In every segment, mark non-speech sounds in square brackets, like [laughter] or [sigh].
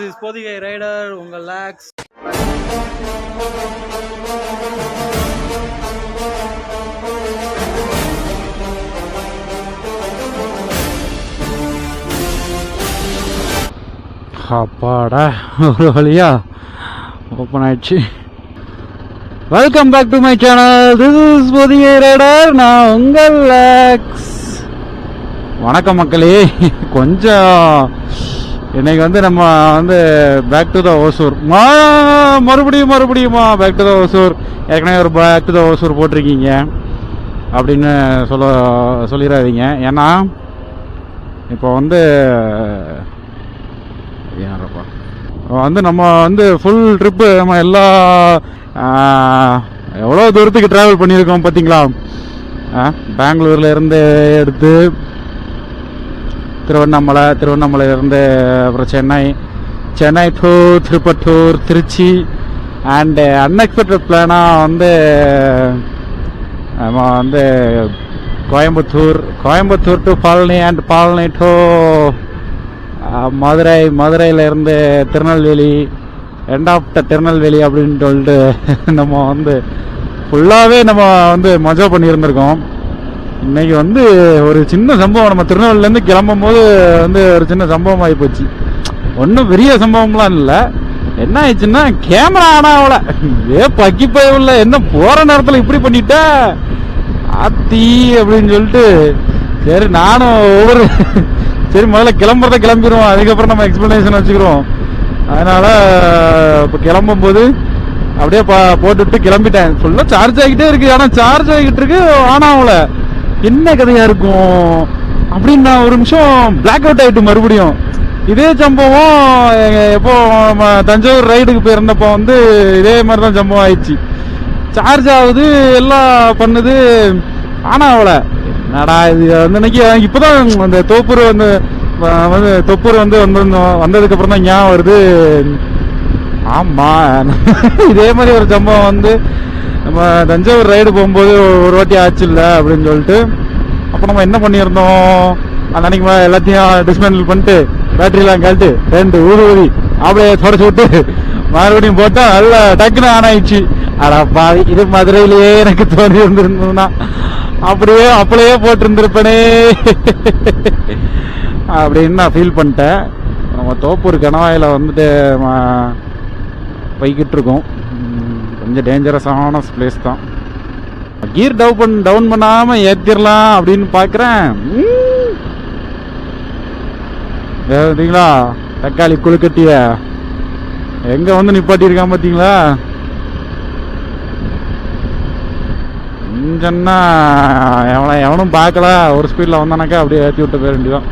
This rider உங்கள் லேக்ஸ் அப்பாடா ஒரு வழியா ஓப்பன் ஆயிடுச்சு. Welcome back to my channel this is புதிய ரேடர் நான் உங்கள் லேக்ஸ் வணக்கம் மக்களே. கொஞ்சம் இன்னைக்கு வந்து நம்ம வந்து பேக் டு த ஓசூர் மா மறுபடியும் மறுபடியுமா பேக் டு த ஓசூர் ஏற்கனவே ஒரு பேக் டு த ஓசூர் போட்டிருக்கீங்க. அப்படின்னு சொல்ல சொல்லிடாதீங்க ஏன்னா இப்போ வந்து யாரப்பா? வந்து நம்ம வந்து ஃபுல் ட்ரிப்பு நம்ம எல்லா எவ்வளோ தூரத்துக்கு ட்ராவல் பண்ணியிருக்கோம் பார்த்தீங்களா? பெங்களூர்ல இருந்து எடுத்து திருவண்ணாமலை திருவண்ணாமலையிலேருந்து அப்புறம் Chennai Chennai to Tirupattur Trichy and unexpected பிளானாக வந்து நம்ம வந்து Coimbatore Coimbatore to Palani and Palani to Madurai மதுரையிலேருந்து Tirunelveli end of the Tirunelveli அப்படின்னு சொல்லிட்டு நம்ம வந்து ஃபுல்லாகவே நம்ம வந்து மஜா பண்ணியிருந்திருக்கோம். இன்னைக்கு வந்து ஒரு சின்ன சம்பவம். நம்ம திருநெல்வேலிலேருந்து கிளம்பும் போது வந்து ஒரு சின்ன சம்பவம் ஆகி போச்சு ஒன்றும் பெரிய சம்பவம்லாம் இல்லை. என்ன ஆயிடுச்சுன்னா கேமரா ஆனா அவளை ஏ பக்கி இல்லை என்ன போகிற நேரத்தில் இப்படி பண்ணிட்ட? ஆத்தி அப்படின்னு சொல்லிட்டு சரி நானும் ஒவ்வொரு சரி முதல்ல கிளம்புறத கிளம்பிடுவோம். அதுக்கப்புறம் நம்ம எக்ஸ்பிளனேஷன் வச்சுக்கிறோம் அதனால் இப்போ கிளம்பும் போது அப்படியே பா- போட்டுவிட்டு கிளம்பிட்டேன். ஃபுல்லாக சார்ஜ் ஆகிட்டே இருக்கு. ஆனால் சார்ஜ் ஆகிட்டு இருக்கு ஆனா அவளை என்ன கதையா இருக்கும்? அப்படின்னு நான் ஒரு நிமிஷம் பிளாக் அவுட் ஆயிட்டு மறுபடியும். இதே சம்பவம் எப்போ தஞ்சாவூர் ரைடுக்கு போயிருந்தப்போ வந்து இதே மாதிரி தான் சம்பவம் ஆயிடுச்சு. சார்ஜ் ஆகுது எல்லாம் பண்ணுது. ஆனால் அவளை நடா இது வந்து இன்னைக்கு இப்போதான் அந்த தோப்பூர் வந்து வந்து தொப்பூர் வந்து வந்திருந்தோம். வந்ததுக்கப்புறம் தான் ஞாபகம் வருது. ஆமாம் [laughs] இதே மாதிரி ஒரு சம்பவம் வந்து நம்ம தஞ்சாவூர் ரைடு போகும்போது ஒரு வாட்டி ஆச்சு இல்லை அப்படின்னு சொல்லிட்டு அப்போ நம்ம என்ன பண்ணியிருந்தோம்? அந்த அன்னைக்கு எல்லாத்தையும் டிஸ்மேண்டில் பண்ணிட்டு பேட்டரிலாம் கழட்டு ரெண்டு ஊறு ஊதி அப்படியே தொடச்சு விட்டு மறுபடியும் போட்டா நல்ல டக்குன்னு ஆன் ஆயிடுச்சு. அடப்பா இது மதுரையிலேயே எனக்கு தோணி இருந்திருந்ததுன்னா அப்படியே அப்படியே போட்டிருந்திருப்பேனே. அப்படின்னு நான் ஃபீல் பண்ணிட்டேன். நம்ம தோப்பூர் கணவாயில் வந்துட்டு ம- போய்கிட்டு இருக்கோம். கொஞ்சம் டேஞ்சரஸான பிளேஸ் தான். கீர் டவு பண் டவுன் பண்ணாம ஏத்திரலாம் அப்படின்னு பாக்குறேன். தக்காளி குழுக்கட்டிய. எங்க வந்து நிப்பாட்டியிருக்கான் பாத்தீங்களா கொஞ்சம்னா எவனை எவனும் பார்க்கல. ஒரு ஸ்பீடில் வந்தானாக்கா அப்படியே ஏற்றி விட்டு போயிட வேண்டியதான்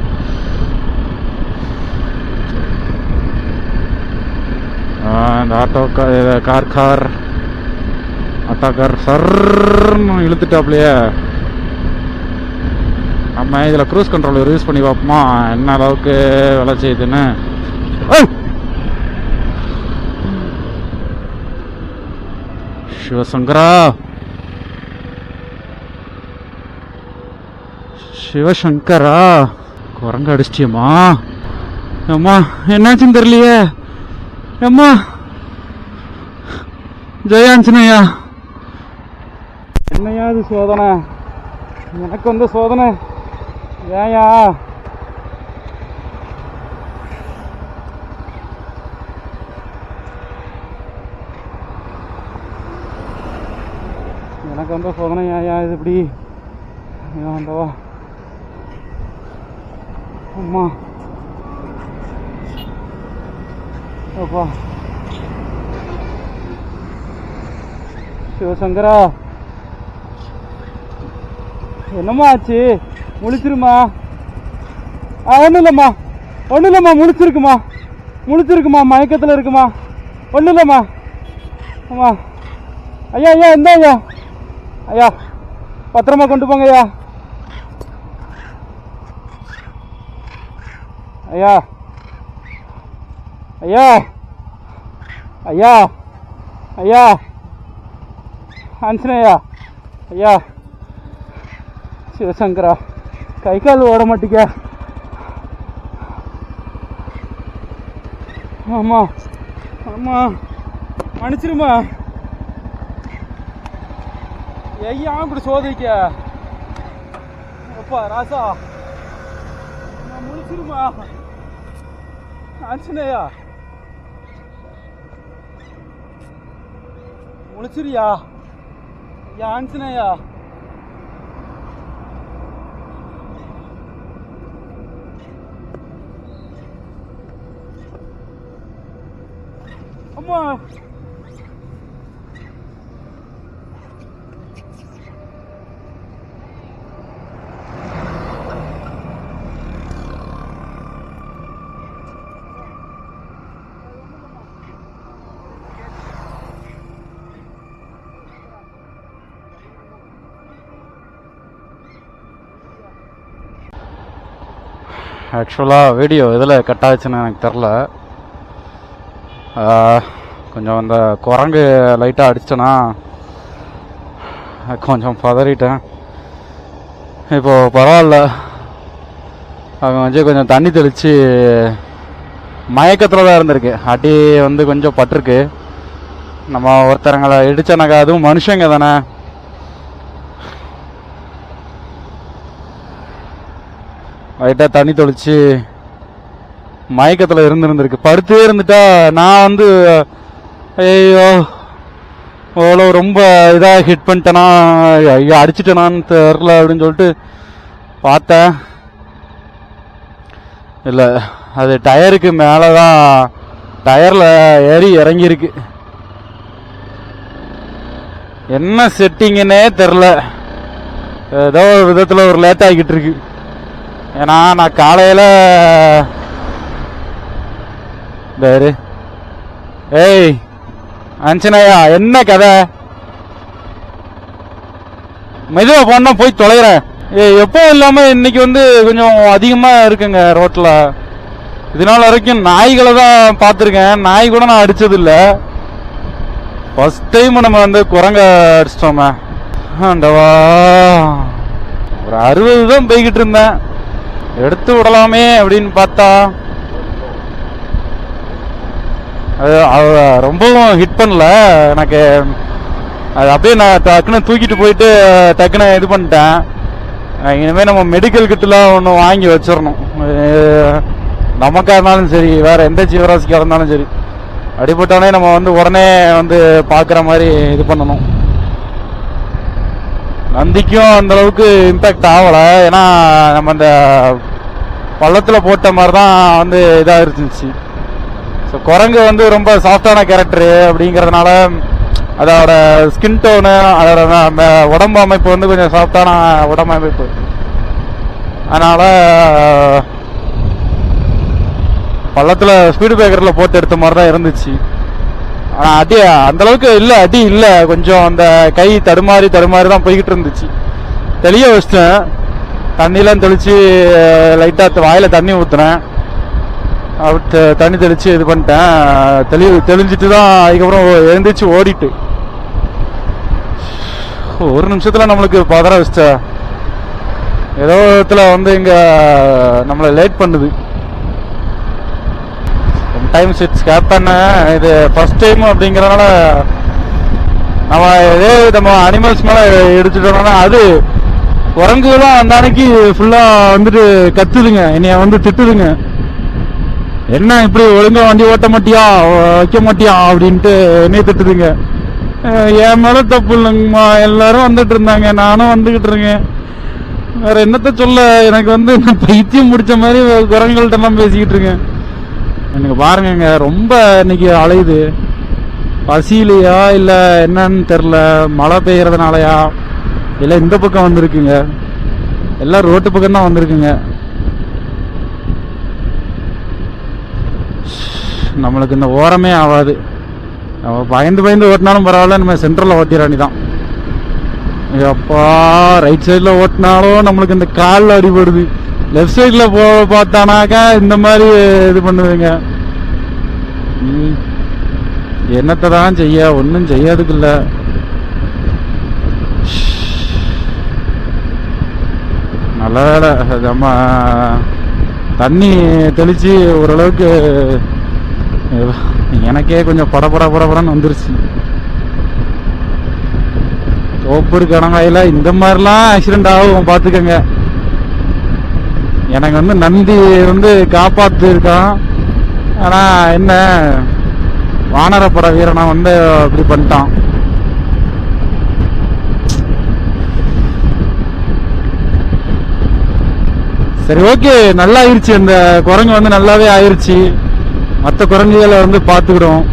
இந்த auto car car auto car சர்ன்னு இழுத்துட்டாப்லையே. நம்ம இதில் க்ரூஸ் கண்ட்ரோல் யூஸ் பண்ணி பார்ப்போமா என்ன அளவுக்கு வேலை செய்யுதுன்னு. சிவசங்கரா! சிவசங்கரா! குரங்கு அடிச்சிட்டியம்மா. அம்மா என்னாச்சுன்னு தெரியலையே. அம்மா! ஜெயாஞ்சனையா! என்னையா இது சோதனை? எனக்கு வந்து சோதனை? ஏயா எனக்கு வந்து சோதனை ஏயா இது இப்படி? வந்தவா அம்மா. அப்பா. சிவசங்கரா. என்னம்மா ஆச்சு முழிச்சிருமா? ஆ ஒன்றும் இல்லைம்மா. ஒன்றும் இல்லைம்மா முழிச்சிருக்குமா? முழிச்சிருக்குமா? மயக்கத்தில் இருக்குமா? ஒன்றும் இல்லைம்மா. ஆமாம் ஐயா ஐயா எந்த ஐயா. ஐயா பத்திரமா கொண்டு போங்க ஐயா. ஐயா. ஐயா. ஐயா. ஐயா. அஞ்சனையா ஐயா. சிவசங்கரா. கை கால் ஓட மாட்டீங்க. ஆமா. ஆமா. மன்னிச்சிருமா. ஐயா இப்படி சோதிக்க. அப்பா ராசா. நான் முடிச்சிருமா ஆஞ்சநேயா முடிச்சிருயா ஐயா ஆஞ்சநேயா அம்மா ஆக்சுவலாக வீடியோ இதில் கட் ஆச்சுன்னு எனக்கு தெரில. கொஞ்சம் அந்த குரங்கு லைட்டாக அடிச்சிட்டேன்னா கொஞ்சம் பதறிட்டேன். இப்போது பரவாயில்ல. அவன் வந்து கொஞ்சம் தண்ணி தெளித்து மயக்கத்தில் தான் இருந்திருக்கு. அடி வந்து கொஞ்சம் பட்டிருக்கு. நம்ம ஒருத்தரங்களை இடிச்சனாக்கா அதுவும் மனுஷங்க தானே. லைட்டாக தண்ணி தெளித்து மயக்கத்தில் இருந்துருந்துருக்கு. படுத்தே இருந்துட்டா நான் வந்து ஐயோ அவ்வளோ ரொம்ப இதாக ஹிட் பண்ணிட்டேனா ஐயோ அடிச்சிட்டேனான்னு தெரில அப்படின்னு சொல்லிட்டு பார்த்தேன். இல்லை அது டயருக்கு மேலே தான் டயரில் ஏறி இறங்கியிருக்கு. என்ன செட்டிங்கன்னே தெரில ஏதோ ஒரு விதத்தில் ஒரு லேட் ஆகிக்கிட்டு இருக்கு ஏன்னா நான் காலையில் பேரு ஏய் அஞ்சனையா என்ன கதை? மெதுவாக போனா போய் தொலைகிறேன் ஏய் எப்போ இல்லாமல் இன்னைக்கு வந்து கொஞ்சம் அதிகமாக இருக்குங்க ரோட்டில் இதனால் வரைக்கும் நாய்களை தான் பார்த்துருக்கேன். நாய் கூட நான் அடித்ததில்லை ஃபஸ்ட் டைம் நம்ம வந்து குரங்க அடிச்சிட்டோமே. ஆண்டவா. ஒரு அறுபது தான் போய்கிட்டு இருந்தேன். எடுத்து விடலாமே அப்படின்னு பார்த்தா அது அவ ரொம்பவும் ஹிட் பண்ணல. எனக்கு அது அப்படியே நான் டக்குன்னு தூக்கிட்டு போயிட்டு டக்குன்னு இது பண்ணிட்டேன். இனிமேல் நம்ம மெடிக்கல் கிட்டலாம் ஒன்று வாங்கி வச்சிடணும். நமக்காக இருந்தாலும் சரி வேறு எந்த ஜீவராசிக்காக இருந்தாலும் சரி. அடிபட்டோடனே நம்ம வந்து உடனே வந்து பார்க்குற மாதிரி இது பண்ணணும். நந்திக்கும் அந்தளவுக்கு இம்பேக்ட் ஆகலை. ஏன்னா நம்ம அந்த பள்ளத்தில் போட்ட மாதிரி தான் வந்து இதாக இருந்துச்சு ஸோ குரங்கு வந்து ரொம்ப சாஃப்டான கேரக்டரு அப்படிங்கிறதுனால அதோட ஸ்கின் டோனு அதோட உடம்பு அமைப்பு வந்து கொஞ்சம் சாஃப்டான உடம்பு அமைப்பு. அதனால் பள்ளத்தில் ஸ்பீடு பிரேக்கரில் போட்டு எடுத்த மாதிரி தான் இருந்துச்சு. ஆனால் அடி அந்தளவுக்கு இல்லை அடி இல்லை. கொஞ்சம் அந்த கை தடுமாறி தடுமாறி தான் போய்கிட்டு இருந்துச்சு. தெளிய வச்சிட்டேன். தண்ணிலாம் தெளித்து லைட்டாக வாயில் தண்ணி ஊற்றுனேன் அவர்கிட்ட தண்ணி தெளித்து இது பண்ணிட்டேன். தெளி தெளிஞ்சிட்டு தான் அதுக்கப்புறம் எழுந்திரிச்சு ஓடிட்டு. ஒரு நிமிஷத்தில் நம்மளுக்கு பதற வச்சிட்ட. ஏதோ விதத்தில் வந்து இங்கே நம்மளை லேட் பண்ணுது. டைம்ஸ் இட்ஸ் ஹேப்பன் இது ஃபஸ்ட் டைம் அப்படிங்கிறனால நம்ம இதே நம்ம அனிமல்ஸ் மேலே எடுத்துட்டோம்னா அது குரங்குலாம் அந்த அன்னைக்கு ஃபுல்லாக வந்துட்டு கத்துதுங்க. என்னைய வந்து திட்டுதுங்க. என்ன இப்படி ஒழுங்கா வண்டி ஓட்ட மாட்டியா? வைக்க மாட்டியா? அப்படின்ட்டு என்னை திட்டுதுங்க. என் மேல தப்பு இல்லைங்கம்மா. எல்லாரும் வந்துட்டு இருந்தாங்க. நானும் வந்துகிட்டு இருக்கேன். வேற என்னத்த சொல்ல? எனக்கு வந்து பைத்தியம் முடிச்ச மாதிரி குரங்குகள்ட்ட எல்லாம் பேசிக்கிட்டு இருக்கேன். எனக்கு பாருங்கங்க ரொம்ப இன்னைக்கு அலையுது. பசியிலையா? இல்ல என்னன்னு தெரில மழை பெய்யறதுனாலயா? இல்ல இந்த பக்கம் வந்திருக்குங்க. எல்லாம் ரோட்டு பக்கம் தான் வந்திருக்குங்க. நம்மளுக்கு இந்த ஓரமே ஆகாது. நம்ம பயந்து பயந்து ஓட்டினாலும் பரவாயில்ல நம்ம சென்ட்ரலில் ஓட்டிடாணி தான் அப்பா ரைட் சைடில் ஓட்டினாலும் நம்மளுக்கு இந்த காலில் அடிபடுது. லெஃப்ட் சைடில் போ பார்த்தானாக்கா இந்த மாதிரி இது பண்ணுவீங்க ம். என்னத்தை தான் செய்ய? ஒன்றும் செய்யாதுக்கு இல்லை. நல்ல வேலை. நம்ம தண்ணி தெளித்து ஓரளவுக்கு எனக்கே கொஞ்சம் படபட படபடன்னு வந்துருச்சு. தோப்பூர் கணவாயில இந்த மாதிரிலாம் ஆக்சிடென்ட் ஆகும் பார்த்துக்கங்க. எனக்கு வந்து நந்தி வந்து காப்பாத்து இருக்கான் ஆனா என்ன வானரப்பட வீரனை வந்து அப்படி பண்ணிட்டான். சரி ஓகே நல்லா ஆயிருச்சு அந்த குரங்கு வந்து நல்லாவே ஆயிருச்சு. மற்ற குரங்குகளை வந்து பார்த்துக்கிடும்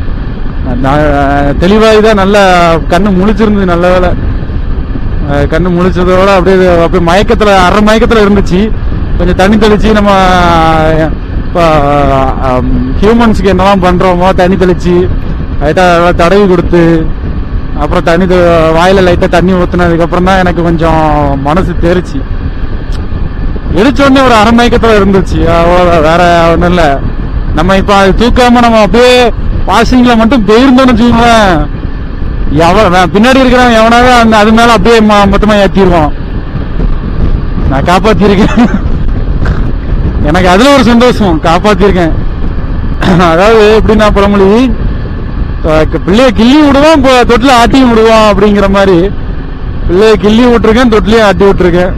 தெளிவாக தான் நல்லா கண்ணு முழிச்சிருந்தது நல்ல வேலை கண்ணு முழிச்சதோட அப்படியே அப்படியே மயக்கத்தில் அரை மயக்கத்தில் இருந்துச்சு. கொஞ்சம் தண்ணி தெளித்து நம்ம இப்போ ஹியூமன்ஸ்க்கு என்னெல்லாம் பண்ணுறோமோ தண்ணி தெளித்து லைட்டாக தடவி கொடுத்து அப்புறம் தண்ணி வாயில் லைட்டாக தண்ணி ஊற்றுனதுக்கப்புறம் தான் எனக்கு கொஞ்சம் மனசு தெரிச்சு. எடுச்ச ஒரு அரை மயக்கத்தில் இருந்துச்சு. அவ்வளவுதான். வேற ஒன்றும் இல்லை. நம்ம இப்ப அது தூக்காம நம்ம அப்படியே பாசிங்ல மட்டும் போயிருந்தோம்னு வச்சுக்கோங்களேன். எவன் பின்னாடி இருக்கிறவன் எவனாவது அந்த அது மேல அப்படியே மொ- மொத்தமா ஏத்திடுவான் நான் காப்பாத்திருக்கேன். எனக்கு அதுல ஒரு சந்தோஷம் காப்பாத்திருக்கேன். அதாவது எப்படின்னா பழமொழி அஹ் பிள்ளைய கிள்ளி விடுவான் இப்போ தொட்டில ஆட்டியும் விடுவான் அப்படிங்கிற மாதிரி. பிள்ளைய கிள்ளி விட்டுருக்கேன் தொட்டிலையும் ஆட்டி விட்டுருக்கேன்.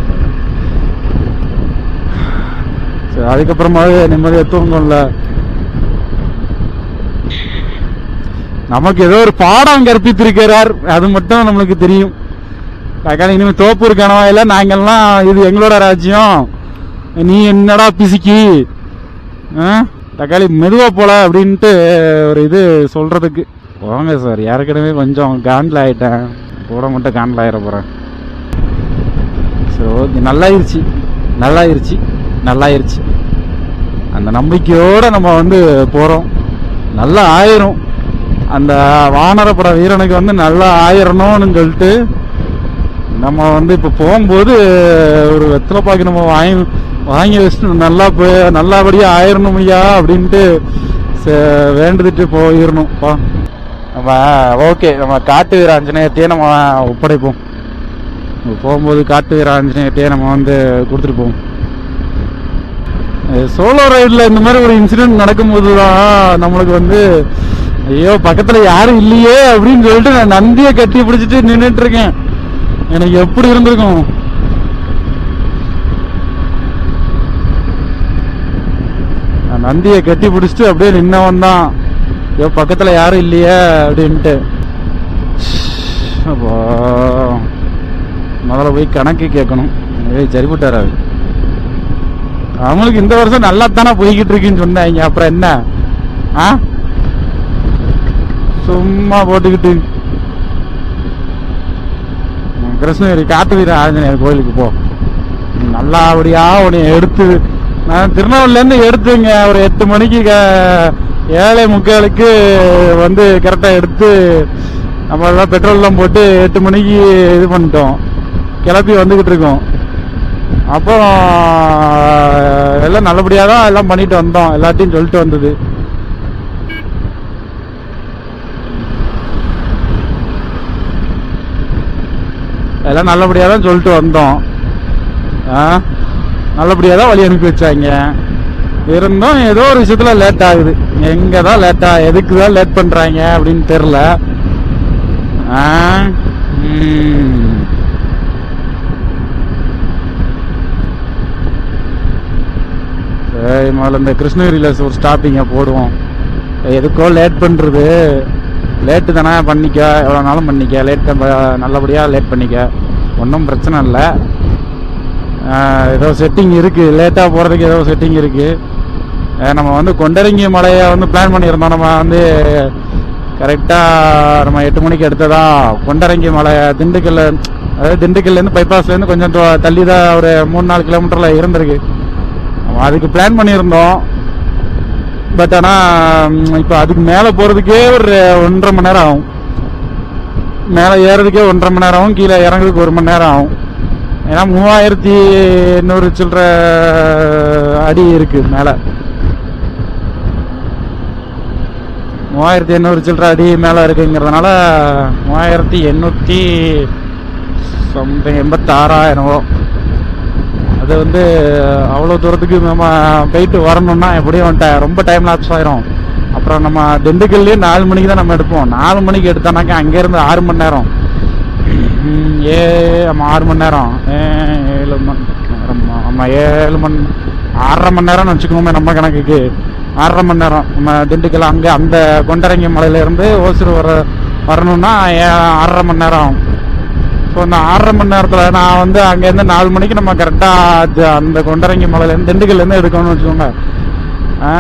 சரி அதுக்கப்புறமாவே நிம்மதியா தூங்கல நமக்கு ஏதோ ஒரு பாடம் கற்பித்திருக்கிறார் அது மட்டும் நம்மளுக்கு தெரியும். தக்காளி இனிமேல் தோப்பூர் கணவாயில நாங்கள்லாம் இது எங்களோட ராஜ்யம். நீ என்னடா பிசுக்கி? ஆ? தக்காளி மெதுவாக போல அப்படின்ட்டு ஒரு இது சொல்கிறதுக்கு போங்க சார் ஏற்கனவே கொஞ்சம் காண்டில் ஆகிட்டேன் கூட மட்டும் காண்டில் ஆயிட போகிறேன் சரி ஓகே நல்லாயிருச்சு. நல்லாயிருச்சு. நல்லாயிருச்சு. அந்த நம்பிக்கையோடு நம்ம வந்து போகிறோம் நல்லா ஆயிரும். அந்த வானரப்பட வீரனுக்கு வந்து நல்லா ஆயிரணும்னு சொல்லிட்டு நம்ம வந்து இப்போ போகும்போது ஒரு வெத்தலை பாக்கி நம்ம வாங்கி வாங்கி வச்சுட்டு நல்லா போய் நல்லபடியாக ஆயிரணும் ஐயா அப்படின்ட்டு சே- வேண்டுதிட்டு போயிடணும் பா நம்ம ஓகே நம்ம காட்டு வீர ஆஞ்சநேயத்தையே நம்ம ஒப்படைப்போம். போகும்போது காட்டு வீர ஆஞ்சநேயத்தையே நம்ம வந்து கொடுத்துட்டு போவோம். சோலோ ரைடில் இந்த மாதிரி ஒரு இன்சிடென்ட் நடக்கும்போது தான் நம்மளுக்கு வந்து ஐயோ பக்கத்தில் யாரும் இல்லையே அப்படின்னு சொல்லிட்டு நான் நந்தியை கட்டி பிடிச்சிட்டு நின்றுட்டு இருக்கேன். எனக்கு எப்படி இருந்திருக்கும்? நான் நந்தியை கட்டி பிடிச்சிட்டு அப்படியே நின்னவன் தான். ஐயோ பக்கத்தில் யாரும் இல்லையே அப்படின்ட்டு. அப்பா. முதல்ல போய் கணக்கு கேட்கணும். ஏய் சரிப்பட்டு அவங்களுக்கு இந்த வருஷம் நல்லா தானே போய்கிட்டு இருக்குன்னு சொன்னாங்க. அப்புறம் என்ன? ஆ? சும்மா போட்டுக்கிட்டு. கிருஷ்ணகிரி காட்டு வீர ஆஞ்சநேயர் கோயிலுக்கு போ. நல்லபடியா உன்னை எடுத்து நான் திருநெல்வேலியிலேருந்து எடுத்துங்க. ஒரு எட்டு மணிக்கு க- ஏழை முக்காலுக்கு வந்து கரெக்டாக எடுத்து நம்ம எல்லாம் பெட்ரோல்லாம் போட்டு எட்டு மணிக்கு இது பண்ணிட்டோம். கிளப்பி வந்துக்கிட்டு இருக்கோம். அப்புறம் எல்லாம் நல்லபடியாக தான் எல்லாம் பண்ணிட்டு வந்தோம். எல்லாத்தையும் சொல்லிட்டு வந்தது. எல்லாம் நல்லபடியாக தான் சொல்லிட்டு வந்தோம். ஆ நல்லபடியாக தான் வழி அனுப்பி வச்சாங்க. இருந்தும் ஏதோ ஒரு விஷயத்தில் லேட் ஆகுது. எங்கே தான் லேட்டாக எதுக்கு தான் லேட் பண்ணுறாங்க அப்படின்னு தெரில ஆ ம். சரி முதல்ல இந்த கிருஷ்ணகிரியில் ஒரு ஸ்டாப்பிங்கை போடுவோம். எதுக்கோ லேட் பண்ணுறது லேட்டு தானே பண்ணிக்க. எவ்வளோ நாளும் பண்ணிக்க. லேட் நல்லபடியாக லேட் பண்ணிக்க. ஒன்றும் பிரச்சனை இல்லை. ஏதோ செட்டிங் இருக்குது லேட்டாக போகிறதுக்கு ஏதோ செட்டிங் இருக்குது நம்ம வந்து கொண்டரங்கி மலையை வந்து பிளான் பண்ணியிருந்தோம். நம்ம வந்து கரெக்டாக நம்ம எட்டு மணிக்கு எடுத்ததா கொண்டரங்கி மலை திண்டுக்கல்ல அதாவது திண்டுக்கல்லேருந்து பைபாஸ்லேருந்து கொஞ்சம் தள்ளி தான் ஒரு மூணு நாலு கிலோமீட்டரில் இருந்திருக்கு. அதுக்கு பிளான் பண்ணியிருந்தோம். பட் ஆனால் இப்போ அதுக்கு மேலே போகிறதுக்கே ஒரு ஒன்றரை மணி நேரம் ஆகும். மேலே ஏறதுக்கே ஒன்றரை மணி நேரம் ஆகும் கீழே இறங்குறதுக்கு ஒரு மணி நேரம் ஆகும். ஏன்னா மூவாயிரத்தி எண்ணூறு சில்லற அடி இருக்கு மேலே. மூவாயிரத்தி எண்ணூறு சில்லற அடி மேலே இருக்குங்கிறதுனால மூவாயிரத்தி எண்ணூற்றி சம்திங் எண்பத்தாறாயிரம் அது வந்து அவ்வளோ தூரத்துக்கு நம்ம போயிட்டு வரணும்னா எப்படியும் வந்துட்டேன் ரொம்ப டைம் லாப்ஸ் ஆயிரும். அப்புறம் நம்ம திண்டுக்கல்லையே நாலு மணிக்கு தான் நம்ம எடுப்போம். நாலு மணிக்கு எடுத்தோம்னாக்கா அங்கேருந்து ஆறு மணி நேரம். ஏ ஆமாம் ஆறு மணி நேரம். ஏ, ஏழு மணி நேரம் ஆமாம் ஏழு மணி ஆறரை மணி நேரம்னு வச்சுக்கோமே நம்ம கணக்குக்கு. ஆறரை மணி நேரம். நம்ம திண்டுக்கல் அங்கே அந்த கொண்டரங்கி மலையிலேருந்து ஓசூர் வர வரணும்னா ஆறரை மணி நேரம் ஆகும். ஸோ அந்த ஆறரை மணி நேரத்தில் நான் வந்து அங்கேருந்து நாலு மணிக்கு நம்ம கரெக்டாக அந்த கொண்டரங்கி மலையிலேருந்து திண்டுக்கல்லேருந்து எடுக்கணும்னு வச்சுக்கோங்க. ஆ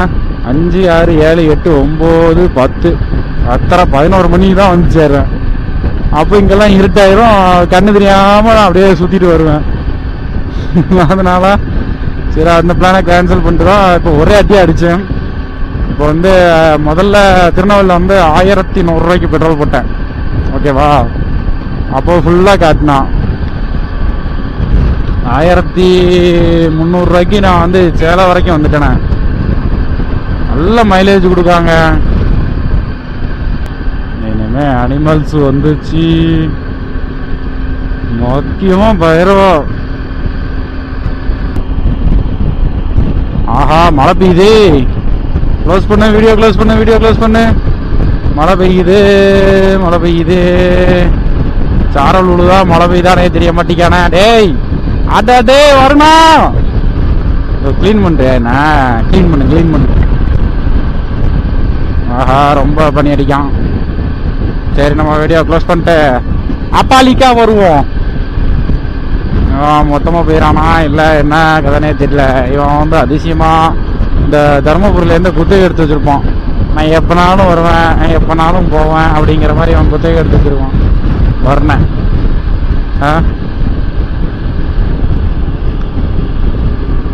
அஞ்சு ஆறு ஏழு எட்டு ஒம்பது பத்து பத்தரை பதினோரு மணிக்கு தான் வந்து சேர்றேன் அப்போ இங்கெல்லாம் இருட்டாயிரும் கண்ணு தெரியாமல் நான் அப்படியே சுற்றிட்டு வருவேன். அதனால சரி அந்த பிளானை கேன்சல் பண்ணிட்டு தான் இப்போ ஒரே அட்டியாக அடித்தேன். இப்போ வந்து முதல்ல திருநெல்வேலியில் வந்து ஆயிரத்தி நூறுரூவாய்க்கு பெட்ரோல் போட்டேன். ஓகேவா அப்போ ஃபுல்லாக காட்டினான். ஆயிரத்தி முந்நூறுரூவாய்க்கு நான் வந்து சேலம் வரைக்கும் வந்துட்டேனே. நல்ல மைலேஜ் கொடுக்காங்க. இனிமே அனிமல்ஸ் வந்துச்சு. முக்கியமாக பயிரவா. ஆஹா மழை பெய்யுது. க்ளோஸ் பண்ணு வீடியோ க்ளோஸ் பண்ணு வீடியோ க்ளோஸ் பண்ணு. மழை பெய்யுது மழை பெய்யுது. சாரல் உழுதா மழை பெய்தானே தெரிய மாட்டேங்கானே டேய் அடா டேய் வரணும் க்ளீன் பண்ணுறேன் க்ளீன் பண்ணு க்ளீன் பண்ணு. ஆஹா ரொம்ப பனி அடிக்கும் சரி நம்ம வீடியோ க்ளோஸ் பண்ணிட்டு அப்பாலிக்கா வருவோம். இவன் மொத்தமாக போயிடானா இல்லை என்ன கதைனே தெரியல. இவன் வந்து அதிசயமாக இந்த தருமபுரியிலேருந்து குத்தகை எடுத்து வச்சுருப்பான். நான் எப்போனாலும் வருவேன் எப்போனாலும் போவேன் அப்படிங்கிற மாதிரி அவன் குத்தகை எடுத்து வச்சுருவான் வரணேன் ஆ?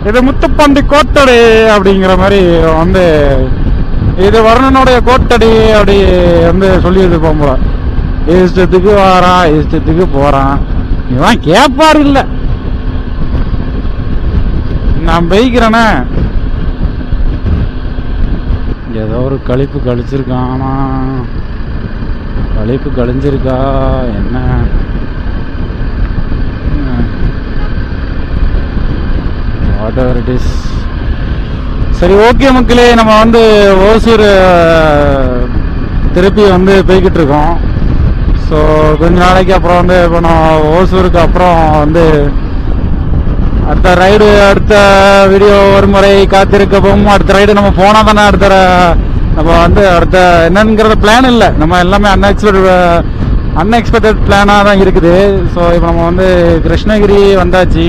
இது முத்துப்பண்டி கோட்டடி அப்படிங்கிற மாதிரி வந்து இது வருணனுடைய கோட்டடி அப்படி வந்து சொல்லிடுது வச்சிருப்போம் இஷ்டத்துக்கு வாரான் இஷ்டத்துக்கு போறான் இவன் கேப்பார் இல்ல. நான் பைக்கிறேனே ஏதோ ஒரு கழிப்பு கழிச்சிருக்கானா. ஆனா கழிப்பு கழிஞ்சிருக்கா என்ன? வாட் எவர் இட் இஸ் சரி ஓகே மக்களே நம்ம வந்து ஓசூர் திருப்பி வந்து போய்கிட்டு இருக்கோம் ஸோ கொஞ்ச நாளைக்கு அப்புறம் வந்து இப்போ நான் ஓசூருக்கு அப்புறம் வந்து அடுத்த ரைடு அடுத்த வீடியோ ஒரு முறை காத்திருக்கவும் அடுத்த ரைடு நம்ம போனால் தானே அடுத்த நம்ம வந்து அடுத்த என்னங்கிறத பிளான் இல்லை. நம்ம எல்லாமே அன்எக்ஸ்பெக்டட் அன்எக்ஸ்பெக்டட் பிளானாக தான் இருக்குது. ஸோ இப்போ நம்ம வந்து கிருஷ்ணகிரி வந்தாச்சு.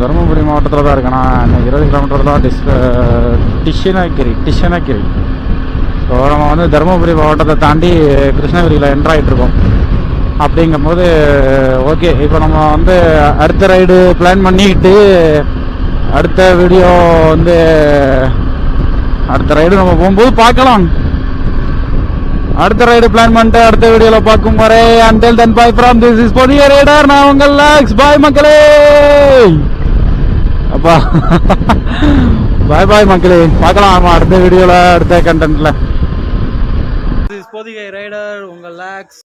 தருமபுரி மாவட்டத்தில் தான் இருக்கேன். நான் இருபது கிலோமீட்டர் தான் டிஸ் uh, டிஷனகிரி டிஷனகிரி. ஸோ நம்ம வந்து தருமபுரி மாவட்டத்தை தாண்டி கிருஷ்ணகிரியில் என்ட்ரு இருக்கோம். அப்படிங்கும்போது ஓகே இப்போ நம்ம வந்து அடுத்த ரைடு பிளான் பண்ணிக்கிட்டு அடுத்த வீடியோ வந்து அடுத்த ரைடு நம்ம போகும்போது பார்க்கலாம். அடுத்த ரைடு பிளான் பண்ணிட்டு அடுத்த வீடியோவில் பார்க்கும் வரை until then bye from this is Pothiya rider நான் உங்கள் லாக்ஸ் பாய் மக்களே. அப்பா. பாய் பாய் மக்களே. பார்க்கலாம். ஆமா அடுத்த வீடியோவில் அடுத்த கண்டென்ட்ல பொதிகை ரைடர் உங்கள் லேக்ஸ்